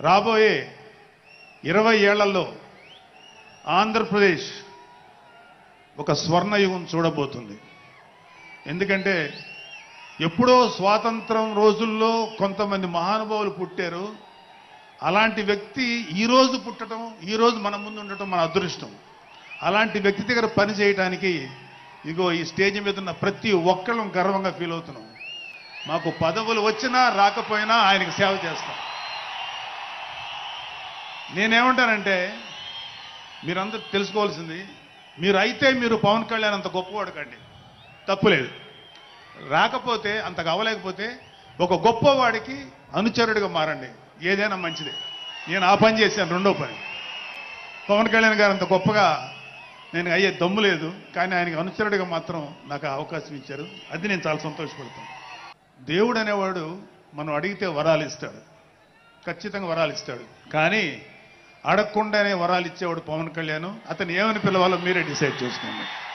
రాబోయే ఇరవై ఏళ్ళలో ఆంధ్రప్రదేశ్ ఒక స్వర్ణయుగం చూడబోతుంది. ఎందుకంటే ఎప్పుడో స్వాతంత్రం రోజుల్లో కొంతమంది మహానుభావులు పుట్టారు. అలాంటి వ్యక్తి ఈరోజు పుట్టడం ఈరోజు మన ముందు ఉండటం మన అదృష్టం. అలాంటి వ్యక్తి దగ్గర పని చేయడానికి ఇగో ఈ స్టేజ్ మీద ఉన్న ప్రతి ఒక్కళ్ళం గర్వంగా ఫీల్ అవుతున్నాం. మాకు పదవులు వచ్చినా రాకపోయినా ఆయనకు సేవ చేస్తాం. నేనేమంటానంటే మీరందరూ తెలుసుకోవాల్సింది మీరు అయితే మీరు పవన్ కళ్యాణ్ అంత గొప్పవాడు కండి. తప్పులేదు. రాకపోతే అంత అవ్వలేకపోతే ఒక గొప్పవాడికి అనుచరుడిగా మారండి. ఏదైనా మంచిదే. నేను ఆ పని చేశాను రెండో పని. పవన్ కళ్యాణ్ గారు అంత గొప్పగా నేను అయ్యే దమ్ము లేదు కానీ ఆయనకి అనుచరుడిగా మాత్రం నాకు అవకాశం ఇచ్చారు. అది నేను చాలా సంతోషపడతాను. దేవుడు అనేవాడు మనం అడిగితే వరాలు ఇస్తాడు. ఖచ్చితంగా వరాలు ఇస్తాడు. కానీ అడగకుండానే వరాలు ఇచ్చేవాడు పవన్ కళ్యాణ్. అతను ఏమని పిలవాలో మీరే డిసైడ్ చేసుకోండి.